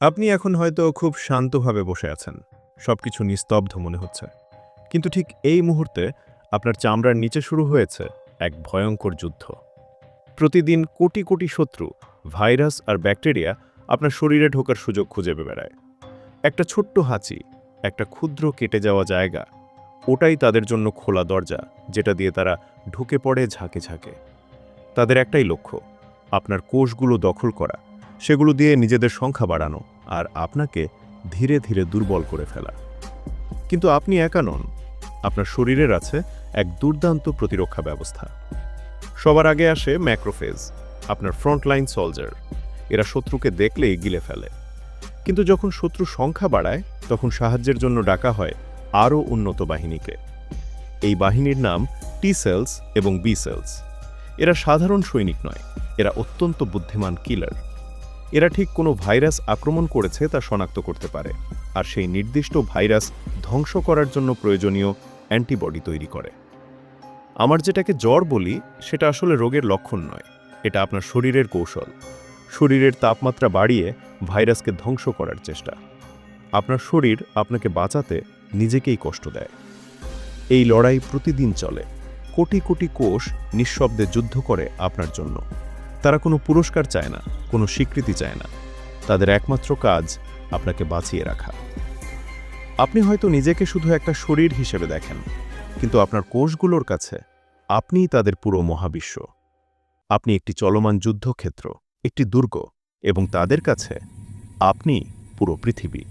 আপনি এখন হয়তো খুব শান্তভাবে বসে আছেন। সবকিছু নিস্তব্ধ মনে হচ্ছে। কিন্তু ঠিক এই মুহূর্তে আপনার চামড়ার নিচে শুরু হয়েছে এক ভয়ঙ্কর যুদ্ধ। প্রতিদিন কোটি কোটি শত্রু, ভাইরাস আর ব্যাকটেরিয়া আপনার শরীরে ঢোকার সুযোগ খুঁজে বেড়ায়। একটা ছোট্ট হাঁচি, একটা ক্ষুদ্র কেটে যাওয়া জায়গা, ওটাই তাদের জন্য খোলা দরজা, যেটা দিয়ে তারা ঢুকে পড়ে ঝাঁকে ঝাঁকে। তাদের একটাই লক্ষ্য, আপনার কোষগুলো দখল করা। সেগুলো দিয়ে নিজেদের সংখ্যা বাড়ানো আর আপনাকে ধীরে ধীরে দুর্বল করে ফেলা। কিন্তু আপনি একা নন। আপনার শরীরের আছে এক দুর্দান্ত প্রতিরক্ষা ব্যবস্থা। সবার আগে আসে ম্যাক্রোফেজ, আপনার ফ্রন্টলাইন সোলজার। এরা শত্রুকে দেখলেই গিলে ফেলে। কিন্তু যখন শত্রু সংখ্যা বাড়ায়, তখন সাহায্যের জন্য ডাকা হয় আরও উন্নত বাহিনীকে। এই বাহিনীর নাম টি সেলস এবং বি সেলস এরা সাধারণ সৈনিক নয়, এরা অত্যন্ত বুদ্ধিমান কিলার এরা ঠিক কোনো ভাইরাস আক্রমণ করেছে তা শনাক্ত করতে পারে, আর সেই নির্দিষ্ট ভাইরাস ধ্বংস করার জন্য প্রয়োজনীয় অ্যান্টিবডি তৈরি করে। আমার যেটাকে জ্বর বলি, সেটা আসলে রোগের লক্ষণ নয়, এটা আপনার শরীরের কৌশল। শরীরের তাপমাত্রা বাড়িয়ে ভাইরাসকে ধ্বংস করার চেষ্টা। আপনার শরীর আপনাকে বাঁচাতে নিজেকেই কষ্ট দেয়। এই লড়াই প্রতিদিন চলে, কোটি কোটি কোষ নিঃশব্দে যুদ্ধ করে আপনার জন্য। তারা কোনো পুরস্কার চায় না, কোনো স্বীকৃতি চায় না। তাদের একমাত্র কাজ আপনাকে বাঁচিয়ে রাখা। আপনি হয়তো নিজেকে শুধু একটা শরীর হিসেবে দেখেন, কিন্তু আপনার কোষগুলোর কাছে আপনিই তাদের পুরো মহাবিশ্ব। আপনি একটি চলমান যুদ্ধক্ষেত্র, একটি দুর্গ, এবং তাদের কাছে আপনি পুরো পৃথিবী।